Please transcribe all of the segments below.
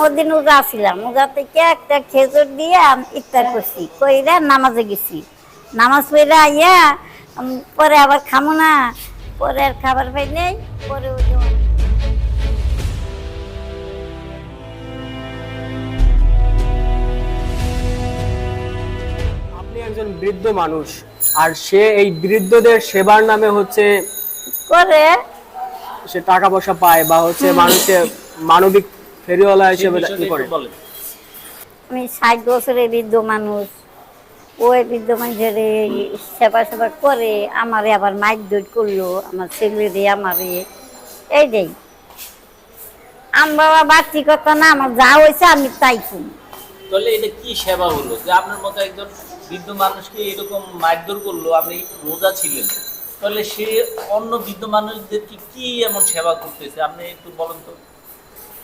আমার দিন উজা ছিলাম। উজা থেকে একটা খেজুর দিয়ে ইফতার করছি কইরা নামাজে গেছি। নামাজ পড়ে আইয়া পরে আবার খামো না পরে আর খাবার পাই নেই পরে আপনি একজন বৃদ্ধ মানুষ আর সে এই বৃদ্ধদের সেবার নামে হচ্ছে করে সে টাকা পয়সা পায় বা হচ্ছে মানুষের মানবিক ফেরিওয়ালা হিসেবে ই করে। আমি ষাট বছরের বৃদ্ধ মানুষ। ওই বৃদ্ধ মানুষের সেবা সেবা করে আমারে আবার মাইক দৌড় করল আমার ছেলেরে আমারে। বাবা বাড়তি কথা না আমার যা হয়েছে আমি তাই শুনি তাহলে এটা কি সেবা হলো? যে আপনার মতো একজন বৃদ্ধ মানুষকে এরকম মারধর করল আপনি রোজা ছিলেন। তাহলে সে অন্য বৃদ্ধ মানুষদেরকে কি এমন সেবা করতেছে? আপনি একটু বলেন তো।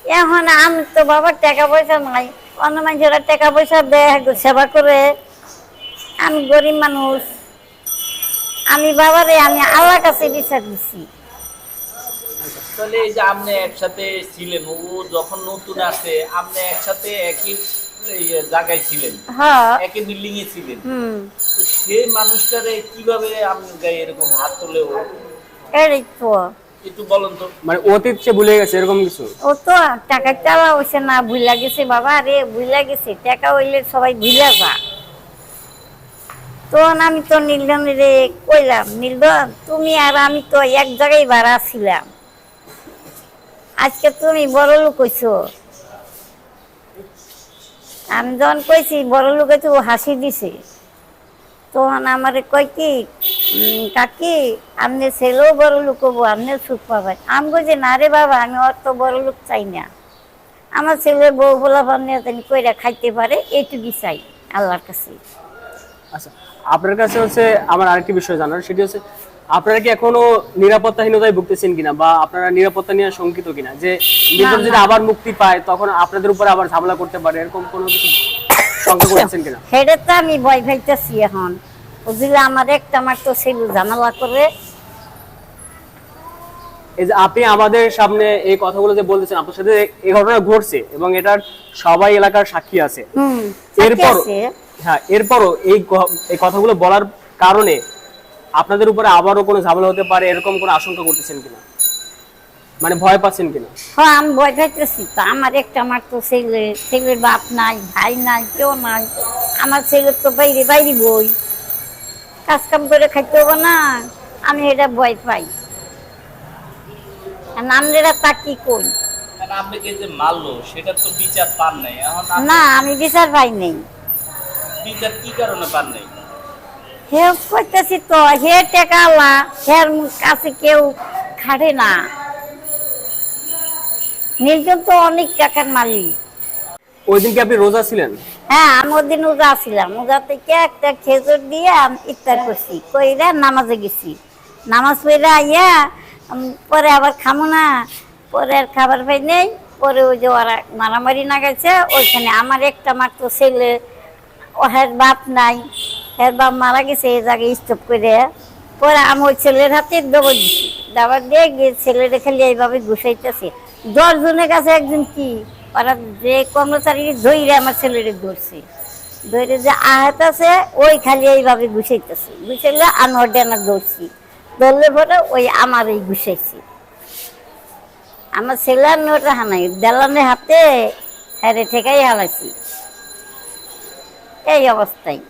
এখন আমি তো বাবার টাকা পয়সা নাই। অন্য মানুষেরা টাকা পয়সা দেয় সেবা করে। আমি গরিব মানুষ। আমি বাবারে আমি আল্লাহ কাছে বিচার দিছি। তাহলে এই যে আপনি একসাথে ছিলেন ও যখন নতুন আসে আপনি একসাথে একই এই জায়গায় ছিলেন? হ্যাঁ। একই বিল্ডিং এ ছিলেন সেই মানুষটারে কীভাবে আপনার গায়ে এরকম হাত তোলে ও এই তো। একটু বলেন তো। মানে অতীত সে ভুলে গেছে এরকম কিছু? ও তো টাকা চালা হয়েছে না ভুলা গেছে বাবা রে ভুলা গেছে টাকা হইলে সবাই ভুলা যা। তখন আমি তো নীলধন রে কইলাম নীলধন তুমি আর আমি তো এক জায়গায় ভাড়া ছিলাম। আজকে তুমি বড় লোক হইছো। আমি যখন কইছি বড় লোক হয়েছে হাসি দিছে। তখন আমার কয় কি কাকি আপনি ছেলেও বড় লোক হব আপনিও সুখ পাবেন আমি বলছি না রে বাবা আমি অত বড় লোক চাই না। আমার ছেলে বউ বলা পাবনি কইরা খাইতে পারে এইটুকুই চাই আল্লাহর কাছে। আচ্ছা আপনার কাছে হচ্ছে আমার আরেকটি বিষয় জানার সেটি হচ্ছে আপনারা কি এখনও নিরাপত্তাহীনতায় ভুগতেছেন কিনা বা আপনারা নিরাপত্তা নিয়ে শঙ্কিত কিনা? যে নির্দোষ যদি আবার মুক্তি পায় তখন আপনাদের উপর আবার ঝামেলা করতে পারে এরকম কোনো কিছু শঙ্কা করতেছেন কিনা? হেডে তো আমি ভয় পাইতেছি এখন। বুঝলে আমার একটা আমার তো ছেলে ঝামেলা করে। এই যে আপনি আমাদের সামনে এই কথাগুলো যে বলতেছেন আপনার সাথে এই ঘটনা ঘটছে এবং এটার সবাই এলাকার সাক্ষী আছে। এরপর হ্যাঁ এরপরও এই এই কথাগুলো বলার কারণে আপনাদের উপরে আবারও কোনো ঝামেলা হতে পারে এরকম কোনো আশঙ্কা করতেছেন কিনা? মানে ভয় পাচ্ছেন কিনা? হ্যাঁ আমি ভয় পাইতেছি। তো আমার একটা আমার তো ছেলে ছেলের বাপ নাই ভাই নাই কেউ নাই। আমার ছেলের তো বাইরে বাইরে বই। কাজ কাম করে খাইতে হবে না আমি এটা ভয় পাই। নামলেরা তা কি কই? আপনাকে যে মারলো সেটা তো বিচার পান নাই। না আমি বিচার পাই নাই। বিচার কি কারণে পান নাই? হে করতেছি তো হে টেকালা হের কাছে কেউ খাটে না। নির্জন তো অনেক টাকার মালিক। ওই দিন কি আপনি রোজা ছিলেন? হ্যাঁ আমি ওদিন উজা ছিলাম। উজা থেকে একটা খেজুর দিয়ে আমি ইফতার করছি। কইরা নামাজে গেছি। নামাজ পড়ে আইয়া পরে আবার খামো না। পরে আর খাবার পাই নেই। পরে ওই যে ওরা মারামারি না গেছে ওইখানে আমার একটা মাত্র ছেলে ও হের বাপ নাই। হের বাপ মারা গেছে, এই জায়গায় স্টপ করে। পরে আমি ওই ছেলের হাতে দেবো দিছি। দাবার দিয়ে গিয়ে ছেলেটা খালি এইভাবে ঘুষাইতেছে দশ জনের কাছে একজন কি? ওরা যে কর্মচারী ধৈরে আমার ছেলেরে ধরছে ধরে যে আহাত আছে, ওই খালি এইভাবে ঘুষাইতেছে ঘুষাইলে আমি ওটা ধরছি। ধরলে পরে ওই আমার এই ঘুষাইছি আমার ছেলে নোটা হানাই, দেলানের হাতে হ্যারে ঠেকাই হালাইছি। এই অবস্থায়।